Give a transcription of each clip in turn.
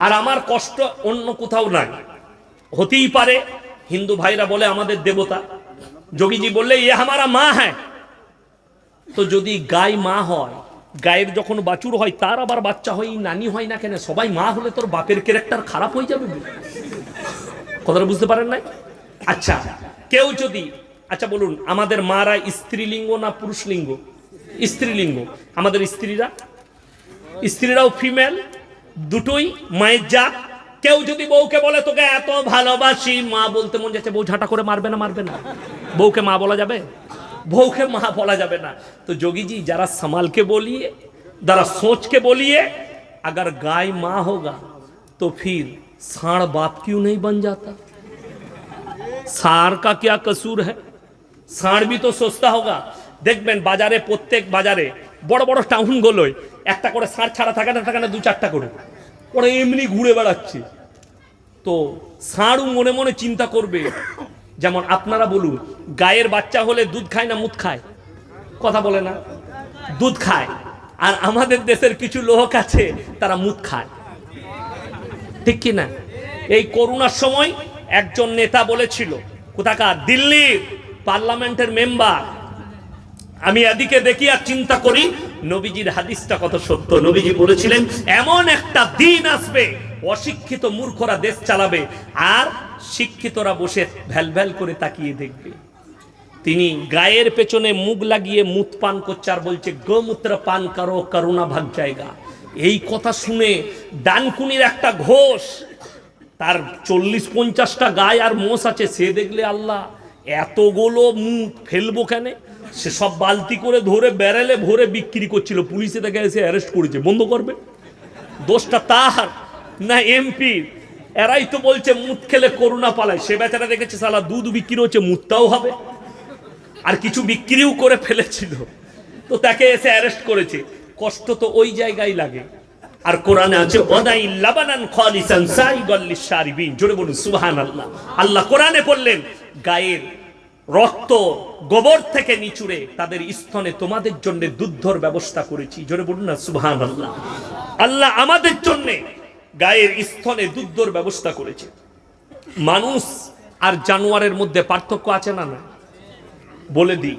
আর আমার কষ্ট অন্য কোথাও নাই। হতেই পারে, হিন্দু ভাইরা বলে আমাদের দেবতা। যোগীজি বললে ইয়ে আমারা মা হ্যাঁ। তো যদি গাই মা হয়, গায়ের যখন বাছুর হয়, তার আবার বাচ্চা হয়, নানি হয় না কেন? সবাই মা হলে তোর বাপের ক্যারেক্টার খারাপ হয়ে যাবে। কথাটা বুঝতে পারেন নাই? আচ্ছা কেউ যদি আচ্ছা বলুন, আমাদের মারা স্ত্রীলিঙ্গ না পুরুষ পুরুষলিঙ্গ? স্ত্রীলিঙ্গ। আমাদের স্ত্রীরা? স্ত্রীরাও ফিমেল দুটোই মায়ের জাত কেউ যদি বউকে বলে তোকে এত ভালোবাসি মা বলতে মন যাচ্ছে বউ ঝাঁটা করে মারবে না মারবে না বউকে মা বলা যাবে বউকে মা বলা যাবে না তো যোগীজি যারা संभाल बोलिए जरा सोच के बोलिए अगर गाय माँ होगा तो फिर साढ़ बाप क्यों नहीं बन जाता সার কা क्या कसूर है ষাঁড় भी তো সস্তা হোগা দেখবেন বাজারে প্রত্যেক বাজারে বড় বড় টাউনগুলোয় একটা করে ষাঁড় ছাড়া থাকে না থাকে না, দু চারটা করে। ওরা এমনি ঘুরে বেড়াচ্ছে। তো ষাঁড়ও মনে মনে চিন্তা করবে। যেমন আপনারা বলুন, গায়ের বাচ্চা হলে দুধ খায় না মুদ খায়? কথা বলে না। দুধ খায়। আর আমাদের দেশের কিছু লোক আছে, তারা মুদ খায়। ঠিক কি না? এই করোনার সময় একজন নেতা বলেছিল, কোথাকার? দিল্লির পার্লামেন্টের মেম্বার। আমি এদিকে দেখি আর চিন্তা করি নবীজির হাদিসটা কত সত্য? নবীজি বলেছিলেন, এমন একটা দিন আসবে, অশিক্ষিত মূর্খরা দেশ চালাবে, আর শিক্ষিতরা বসে ভ্যাল করে তাকিয়ে দেখবে। তিনি গায়ের পেছনে মুখ লাগিয়ে মুত পান করছে আর বলছে গোমূত্র পান করো, করুণা ভাগ জায়গা। এই কথা শুনে ডানকুনির একটা ঘোষ, তার চল্লিশ পঞ্চাশটা গায়ে আর মোষ আছে, সে দেখলে আল্লাহ, এতগুলো মুখ ফেলব কেন? সে সব বালতি করে ধরে ব্যারেলে ভরে বিক্রি করছিল। পুলিশে তাকে এসে অ্যারেস্ট করেছে। বন্ধ করবে? দোষটা তার, না এমপি এরাই তো বলছে মুত খেলে করোনা পালায়। সে বেচারা দেখেছে সালা দুধ বিক্রি হচ্ছে মুতটাও হবে। আর কিছু বিক্রিও করে ফেলেছিল। তো তাকে এসে অ্যারেস্ট করেছে। কষ্ট তো ওই জায়গায় লাগে। আর কোরআনে আছে ওদাই লাবানান খালিসান সাইগাল লিশারিবিন জোরে বলুন, সুবহানাল্লাহ। আল্লাহ কোরআনে বললেন, গায়ের রক্ত গোবর থেকে নিচুড়ে তাদের স্তনে তোমাদের জন্য দুধর ব্যবস্থা করেছি। জোরে বলুন না, সুবহানাল্লাহ। আল্লাহ আল্লাহ আমাদের জন্য গায়ের স্তনে দুধর ব্যবস্থা করেছে। মানুষ আর জানোয়ারের মধ্যে পার্থক্য আছে না না বলে দিই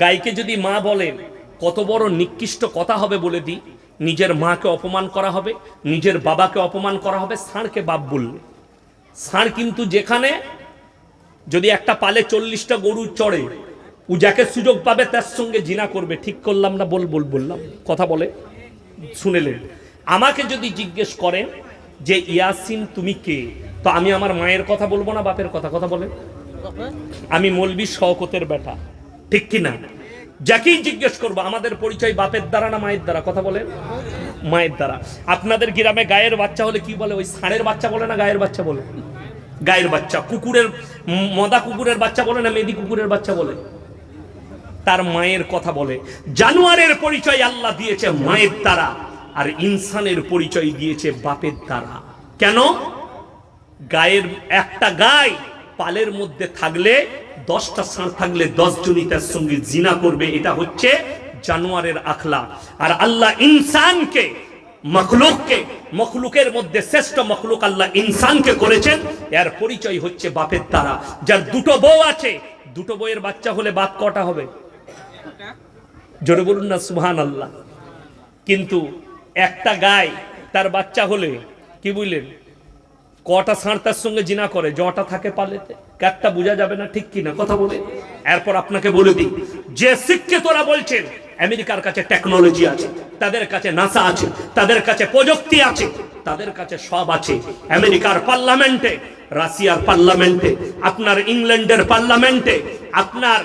গাইকে যদি মা বলেন কত বড় নিকৃষ্ট কথা হবে, বলে দিই, নিজের মাকে অপমান করা হবে, নিজের বাবাকে অপমান করা হবে, ষাঁড়কে বাপ বললে। ষাঁড় কিন্তু যেখানে যদি একটা পালে চল্লিশটা গরু চড়ে, ও যাকে সুযোগ পাবে তার সঙ্গে জিনা করবে। ঠিক করলাম না বল বল, বললাম। কথা বলে, শুনেলেন। আমাকে যদি জিজ্ঞেস করেন যে, ইয়াসিন, তুমি কে? তো আমি আমার মায়ের কথা বলব না, বাপের কথা? কথা বলে আমি মলবি শওকতের বেটা। ঠিক কি না যাকেই জিজ্ঞেস করব, আমাদের পরিচয় বাপের দ্বারা না মায়ের দ্বারা? কথা বলে মায়ের দ্বারা। আপনাদের গ্রামে গায়ের বাচ্চা হলে কি বলে? ওই ষাঁড়ের বাচ্চা বলে না গায়ের বাচ্চা বলে? গায়ের বাচ্চা। কুকুরের মদা কুকুরের বাচ্চা বলে না মেদি কুকুরের বাচ্চা বলে? তার মায়ের কথা বলে। জানোয়ারের পরিচয় আল্লাহ দিয়েছে মায়ের দ্বারা, আর ইনসানের পরিচয় দিয়েছে বাপের দ্বারা। কেন? গায়ের একটা গায় পালের মধ্যে থাকলে, দশটা ষাঁড় থাকলে দশ জনই তার সঙ্গে জিনা করবে। এটা হচ্ছে জানোয়ারের আখলা। আর আল্লাহ ইনসানকে মখলুককে মখলুকের মধ্যে শ্রেষ্ঠ মখলুক আল্লাহ ইনসানকে করেছেন। এর পরিচয় হচ্ছে বাপের দ্বারা যার দুটো বউ আছে দুটো বউয়ের বাচ্চা হলে বাপ কটা হবে? জোরে বলুন না সুহান আল্লাহ কিন্তু একটা গায় তার বাচ্চা হলে কি বুঝলেন? কটা ষাঁড় তার সঙ্গে জিনা করে জটা থাকে পালেতে। কাকটা বোঝা যাবে না ঠিক কিনা কথা বলে। এরপর আপনাকে বলে দিই যে শিক্ষিতরা বলছেন আমেরিকার কাছে টেকনোলজি আছে, তাদের কাছে নাসা আছে, তাদের কাছে প্রযুক্তি আছে, তাদের কাছে সব আছে। আমেরিকার পার্লামেন্টে রাশিয়ার পার্লামেন্টে আপনার ইংল্যান্ডের পার্লামেন্টে আপনার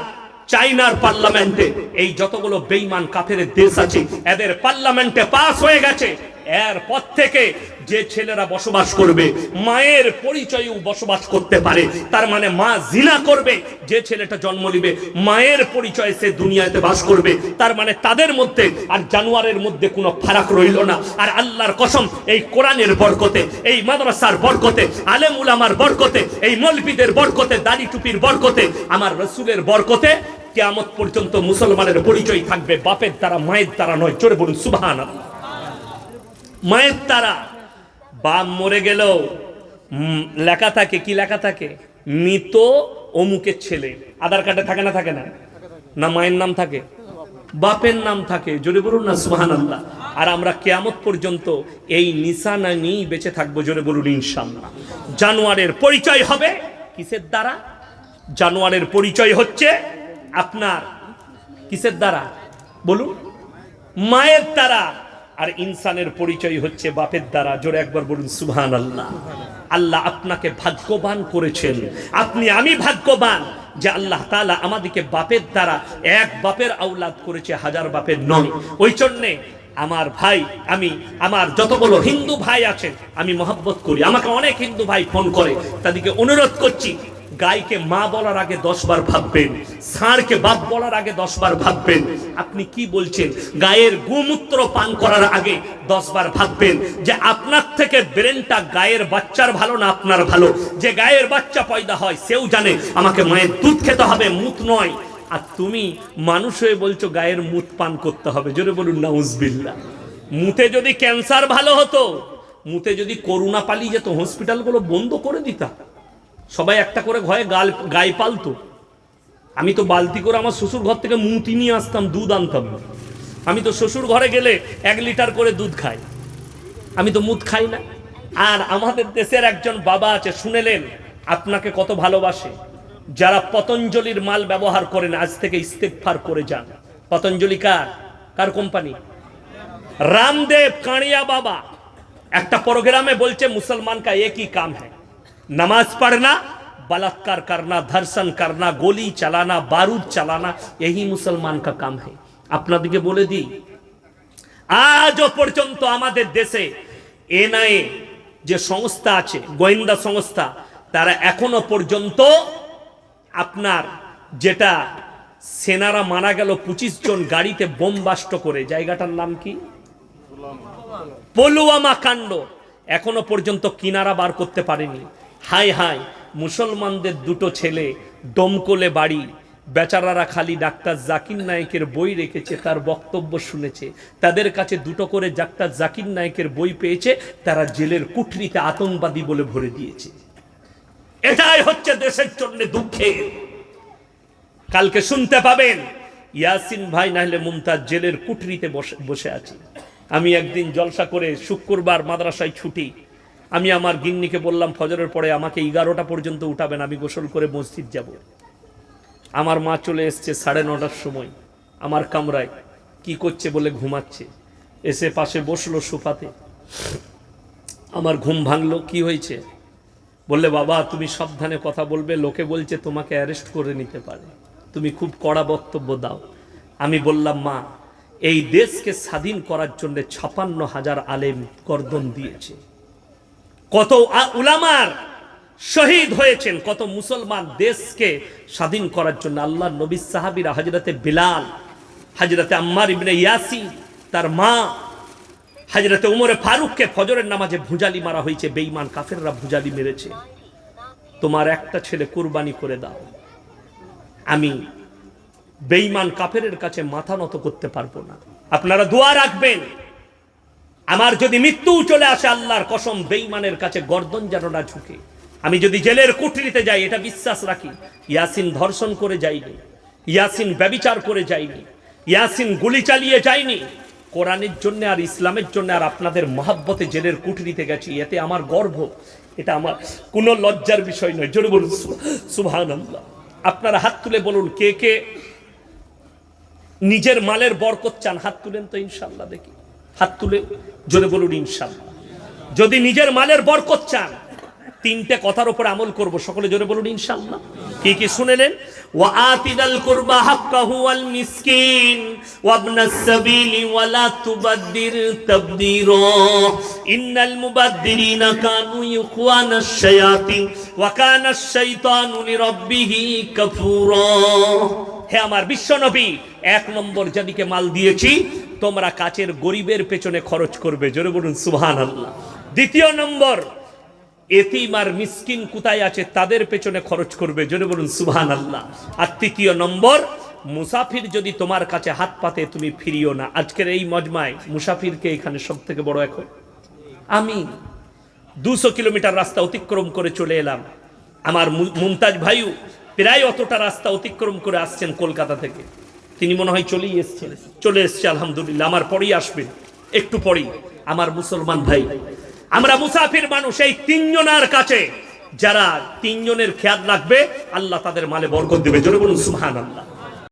চাইনার পার্লামেন্টে এই যতগুলো বেইমান কাফের দেশ আছে, এদের পার্লামেন্টে পাস হয়ে গেছে। এরপর থেকে যে ছেলেরা বসবাস করবে, মায়ের পরিচয়েও বসবাস করতে পারে। তার মানে মা জিনা করবে, যে ছেলেটা জন্ম নিবে, মায়ের পরিচয়ে সে দুনিয়াতে বাস করবে। তার মানে তাদের মধ্যে আর জানোয়ারের মধ্যে কোনো ফারাক রইল না। আর আল্লাহর কসম, এই কোরআনের বরকতে, এই মাদ্রাসার বরকতে, আলেম উলামার বরকতে, এই মলবিদের বরকতে, দাড়ি টুপির বরকতে, আমার রসুলের বরকতে কেয়ামত পর্যন্ত মুসলমানের পরিচয় থাকবে। বাপের দ্বারা, মায়ের দ্বারা নয়। চোরে বলুন সুবাহান মায়ের তারা। বাপ মরে গেলেও লেখা থাকে, কি লেখা থাকে? মৃত অমুকের ছেলে। আধার কার্ডে থাকে না থাকে না? না মায়ের নাম থাকে? বাপের নাম থাকে? জোরে বলুন না সুহান আল্লাহ আর আমরা কেয়ামত পর্যন্ত এই নিশানা নিয়েই বেঁচে থাকব, জোরে বলুন ইনশাল্লাহ জানোয়ারের পরিচয় হবে কিসের দ্বারা? জানোয়ারের পরিচয় হচ্ছে আপনার। কিসের দ্বারা? বলুন। মায়ের দ্বারা আর ইনসানের পরিচয় হচ্ছে বাপের দ্বারা। জোরে একবার বলুন সুহান আল্লাহ আল্লাহ আপনাকে ভাগ্যবান করেছেন। আপনি আমি ভাগ্যবান যে আল্লাহ তালা আমাদেরকে বাপের দ্বারা এক বাপের আওলাদ করেছে, হাজার বাপের নয়। ওই জন্যে আমার ভাই, আমি, আমার যতগুলো হিন্দু ভাই আছেন আমি মহব্বত করি। আমাকে অনেক হিন্দু ভাই ফোন করে, তাদেরকে অনুরোধ করছি গাইকে মা বলার আগে দশ বার ভাববেন ষাঁড়কে বাপ বলার আগে দশ বার ভাববেন। আপনি কি বলছেন? গায়ের গোমূত্র পান করার আগে দশ বার ভাববেন যে আপনার থেকে ব্রেনটা গায়ের বাচ্চার ভালো না আপনার ভালো? যে গায়ের বাচ্চা পয়দা হয়, সেও জানে, আমাকে মায়ের দুধ খেতে হবে মুখ নয়। আর তুমি মানুষ হয়ে বলছো, গায়ের মুখ পান করতে হবে। জোরে বলুন নাউজবিল্লা মুতে যদি ক্যান্সার ভালো হতো, মুতে যদি করোনা পালিয়ে যেত, হসপিটালগুলো বন্ধ করে দিতা সবাই একটা করে ঘরে গাল গায়ে পালতো। আমি তো বালতি করে আমার শ্বশুর ঘর থেকে মুতি নিয়ে আসতাম, দুধ আনতাম। না আমি তো শ্বশুর ঘরে গেলে এক লিটার করে দুধ খাই। আমি তো মুদ খাই না। আর আমাদের দেশের একজন বাবা আছে, শুনেলেন, আপনাকে কত ভালোবাসে। যারা পতঞ্জলির মাল ব্যবহার করেন, আজ থেকে ইস্তেফার করে যান। পতঞ্জলি কার? কার কোম্পানি? রামদেব কাঁড়িয়া বাবা। একটা প্রোগ্রামে বলছে, মুসলমান কা একই কাম হ্যাঁ नमाज पढ़ना बलात्कार करना धर्षण करना गोली चलाना बारूद चलाना यही मुसलमान का काम है আপনাদেরকে বলে দিই আজও পর্যন্ত আমাদের দেশে এনআইএ যে সংস্থা আছে গোয়েন্দা সংস্থা তারা এখনো পর্যন্ত আপনার যেটা সেনারা মারা গেল পঁচিশ জন গাড়িতে বোমবাস্ট করে জায়গাটার নাম কি পলুয়ামা কাণ্ড এখনো পর্যন্ত কিনারা বার করতে পারেনি হাই হাই মুসলমানদের দুটো ছেলে দমকলে বাড়ি। বেচারারা খালি ডাক্তার জাকির নায়েকের বই রেখেছে, তার বক্তব্য শুনেছে। তাদের কাছে দুটো করে ডাক্তার জাকির নায়েকের বই পেয়েছে, তারা জেলের কুঠরিতে আতঙ্কবাদী বলে ভরে দিয়েছে। এটাই হচ্ছে দেশের জন্য দুঃখের। কালকে শুনতে পাবেন, ইয়াসিন ভাই না হলে মুমতাজ জেলের কুঠরিতে বসে বসে আছে। আমি একদিন জলসা করে শুক্রবার মাদ্রাসায় ছুটি আমি আমার গিন্নিকে বললাম, ফজরের পরে আমাকে এগারোটা পর্যন্ত উঠাবেন, আমি গোসল করে মসজিদ যাব। আমার মা চলে এসছে সাড়ে নটার সময়, আমার কামরায়, কি করছে? বলে ঘুমাচ্ছে। এসে পাশে বসল সোফাতে। আমার ঘুম ভাঙলো, কি হয়েছে? বললে, বাবা, তুমি সাবধানে কথা বলবে, লোকে বলছে তোমাকে অ্যারেস্ট করে নিতে পারে। তুমি খুব কড়া বক্তব্য দাও। আমি বললাম, মা, এই দেশকে স্বাধীন করার জন্য ছাপান্ন হাজার আলেম গর্দন দিয়েছে। কত উলামার শহীদ হয়েছেন, কত মুসলমান দেশকে স্বাধীন করার জন্য আল্লাহ নবী সাহাবিরা হাজরতে বিলাল হাজরতে আম্মার ইবনে ইয়াসি তার মা হাজরতে উমরে ফারুককে ফজরের নামাজে ভুজালি মারা হয়েছে, বেঈমান কাফেররা ভুজালি মেরেছে। তোমার একটা ছেলে কুরবানি করে দাও। আমি বেঈমান কাফেরের কাছে মাথা নত করতে পারব না। আপনারা দোয়া রাখবেন। আমার যদি মৃত্যু চলে আসে আল্লাহর কসম, বেঈমানের কাছে গর্দন যেন না ঝুঁকে। আমি যদি জেলের কুঠরিতে যাই, এটা বিশ্বাস রাখি, ইয়াসিন ধর্ষণ করে যাইনি, ইয়াসিন ব্যবিচার করে যাইনি, ইয়াসিন গুলি চালিয়ে যায়নি কোরআনের জন্য আর ইসলামের জন্য আর আপনাদের মহাব্বতে জেলের কুঠরিতে গেছি, এতে আমার গর্ব, এটা আমার কোনো লজ্জার বিষয় নয়। জোরে বলুন সুবহান আপনারা হাত তুলে বলুন, কে কে নিজের মালের বরকত চান? হাত তুলেন তো ইনশাল্লাহ দেখি। হাত তুলে জোরে বলুন ইনশাল্লাহ যদি নিজের মালের বরকত চান, তিনটে কথার উপর আমল করব, সকলে জোরে বলুন ইনশাল্লাহ কি কি শুনেলেন? ওয়া আতিদাল কুরবা হাক্কাহু তুবাদ্দির মুবাদ্দিরিনা হে আমার বিশ্বনবী এক নম্বর যাদিকে মাল দিয়েছি তোমরা কাচের গরিবের পেছনে খরচ করবে। জোরে বলুন সুবহান আল্লাহ দ্বিতীয় নম্বর, এতিম আর মিসকিন কোথায় আছে তাদের পেছনে খরচ করবে। জোরে বলুন সুহান আল্লাহ আর তৃতীয় নম্বর, মুসাফির যদি তোমার কাছে হাত পাতে, তুমি ফিরিও না। আজকের এই মজমায় মুসাফিরকে এখানে সব থেকে বড় এখন আমি দুশো কিলোমিটার রাস্তা অতিক্রম করে চলে এলাম। আমার মুমতাজ ভাইও প্রায় অতটা রাস্তা অতিক্রম করে আসছেন কলকাতা থেকে। তিনি মনে হয় চলেই এসছেন। চলে এসছে, আলহামদুলিল্লাহ। আমার পরেই আসবেন একটু পরেই। আমার মুসলমান ভাই। আমরা মুসাফির মানুষ, এই তিনজনার কাছে। যারা তিনজনের খেয়াল রাখবে, আল্লাহ তাদের মালে বরকত দেবে। জোরে বলুন, সুবহানাল্লাহ।